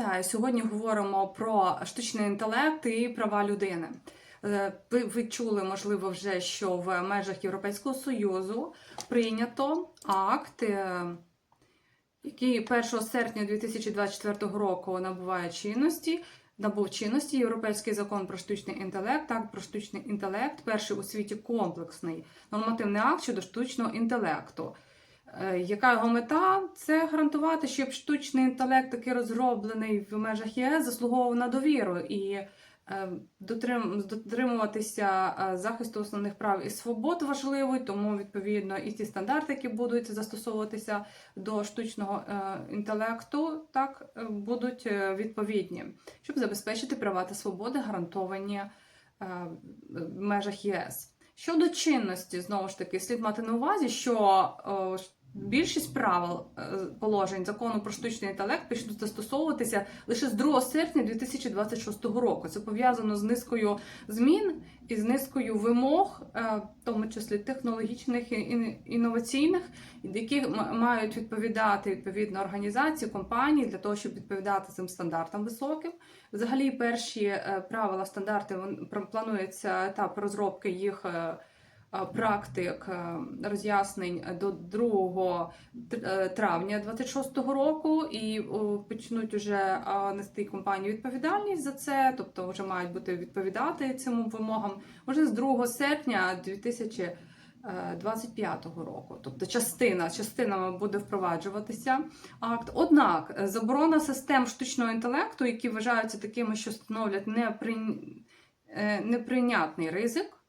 Вітаю! Сьогодні говоримо про штучний інтелект і права людини. Е, Ви, ви чули, можливо, вже що в межах Європейського Союзу прийнято акт, е, який 1 серпня 2024 року набуває чинності. Набув чинності Європейський закон про штучний інтелект, акт про штучний інтелект, перший у світі комплексний нормативний акт щодо штучного інтелекту. Е, Яка його мета? Це гарантувати, щоб штучний інтелект, такий розроблений в межах ЄС, заслуговував на довіру і е, дотримуватися е, захисту основних прав і свобод важливо, тому відповідно і ті стандарти, які будуть застосовуватися до штучного інтелекту, так будуть відповідні, щоб забезпечити права та свободи, гарантовані в межах ЄС. Щодо чинності, знову ж таки, слід мати на увазі, що більшість правил е, положень закону про штучний інтелект почнуть застосовуватися лише з 2 серпня 2026 року. Це пов'язано з низкою змін і з низкою вимог, е, в тому числі технологічних і ін- інноваційних, які мають відповідати відповідно організації, компанії для того, щоб відповідати цим стандартам високим. Взагалі, перші е, правила, стандарти планується етап розробки їх. Е, Практик е, роз'яснень до 2 е, травня 26-го року, і почнуть уже нести компанії відповідальність за це, тобто вже мають бути відповідати цим вимогам вже з 2 серпня 2025 року. Тобто частина частинами буде впроваджуватися акт. Однак заборона систем штучного інтелекту, які вважаються такими, що становлять непри- неприйнятний ризик.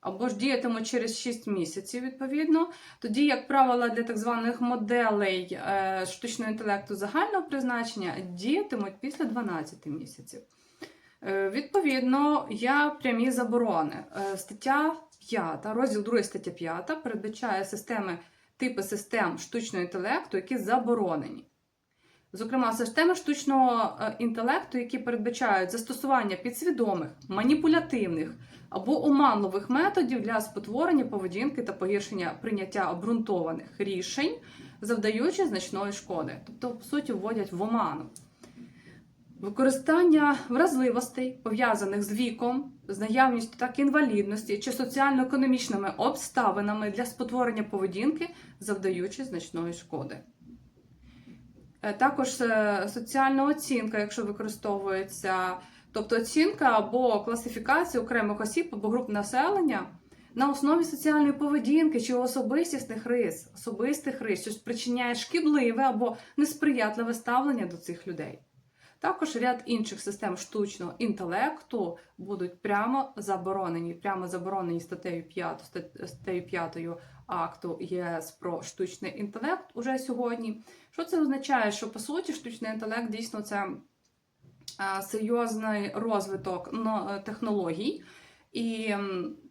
Або ж діятимуть через 6 місяців, відповідно. Тоді, як правило, для так званих моделей е, штучного інтелекту загального призначення діятимуть після 12 місяців. Е, відповідно, є прямі заборони. Е, стаття 5, розділ 2 стаття 5 передбачає системи, типи систем штучного інтелекту, які заборонені. Зокрема, системи штучного е, інтелекту, які передбачають застосування підсвідомих, маніпулятивних або оманливих методів для спотворення поведінки та погіршення прийняття обґрунтованих рішень, завдаючи значної шкоди, тобто, по суті, вводять в оману. Використання вразливостей, пов'язаних з віком, з наявністю так інвалідності чи соціально-економічними обставинами для спотворення поведінки, завдаючи значної шкоди. Е, Також е, соціальна оцінка, якщо використовується, тобто оцінка або класифікація окремих осіб або груп населення на основі соціальної поведінки чи особистісних рис, особистих рис, що спричиняє шкідливе або несприятливе ставлення до цих людей. Також ряд інших систем штучного інтелекту будуть прямо заборонені, прямо заборонені статтею 5, статтею 5 акту ЄС про штучний інтелект уже сьогодні. Що це означає? Що по суті штучний інтелект дійсно це серйозний розвиток но- е, технологій, і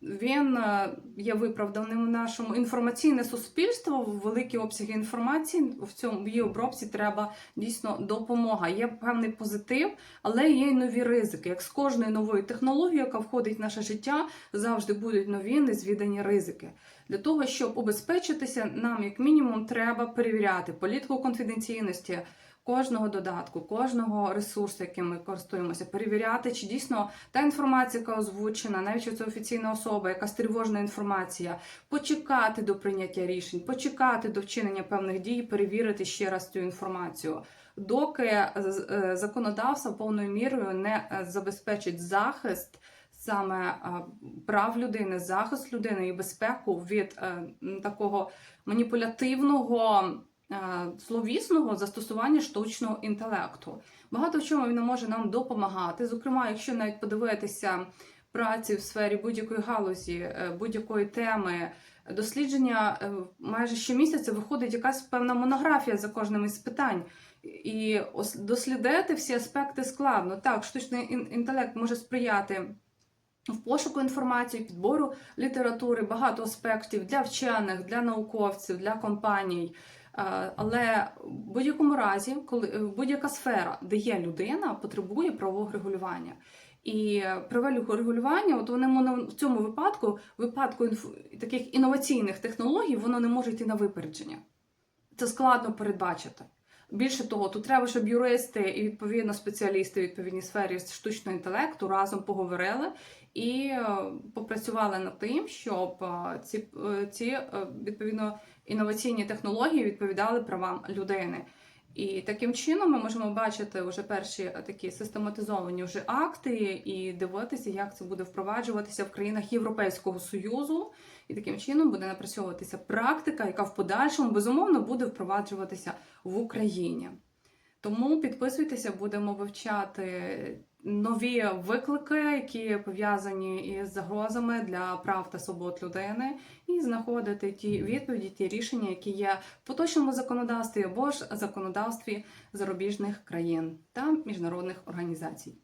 він е, є виправданим в нашому інформаційне суспільство, великі обсяги інформації в цьому її обробці треба дійсно допомога. Є певний позитив, але є й нові ризики. Як з кожною новою технологією, яка входить в наше життя, завжди будуть нові незвідані ризики. Для того, щоб убезпечитися, нам, як мінімум, треба перевіряти політику конфіденційності кожного додатку, кожного ресурсу, яким ми користуємося, перевіряти, чи дійсно та інформація, яка озвучена, навіть якщо це офіційна особа, якась тривожна інформація, почекати до прийняття рішень, почекати до вчинення певних дій, перевірити ще раз цю інформацію. Доки е, е, законодавство повною мірою не е, забезпечить захист саме е, прав людини, захист людини і безпеку від е, такого маніпулятивного е, словісного застосування штучного інтелекту. Багато в чому він може нам допомагати. Зокрема, якщо навіть подивитися праці в сфері будь-якої галузі, будь-якої теми. Дослідження майже щомісяця виходить якась певна монографія за кожним із питань. І ос- дослідити всі аспекти складно. Так, штучний ін- інтелект може сприяти в пошуку інформації, підбору літератури, багато аспектів для вчених, для науковців, для компаній. Е, Але в будь-якому разі, коли е, будь-яка сфера, де є людина, потребує правового регулювання. І правове регулювання, от вони в цьому випадку, випадку таких інноваційних технологій, воно не може йти на випередження. Це складно передбачити. Більше того, тут треба, щоб юристи і відповідно спеціалісти в відповідній сфері штучного інтелекту разом поговорили і е, попрацювали над тим, щоб е, ці, е, ці відповідно інноваційні технології відповідали правам людини. І таким чином ми можемо бачити вже перші е, такі систематизовані вже акти і дивитися, як це буде впроваджуватися в країнах Європейського союзу. І таким чином буде напрацьовуватися практика, яка в подальшому безумовно буде впроваджуватися в Україні. Тому підписуйтеся, будемо вивчати нові виклики, які пов'язані із загрозами для прав та свобод людини, і знаходити ті відповіді, ті рішення, які є в поточному законодавстві або ж законодавстві зарубіжних країн та міжнародних організацій.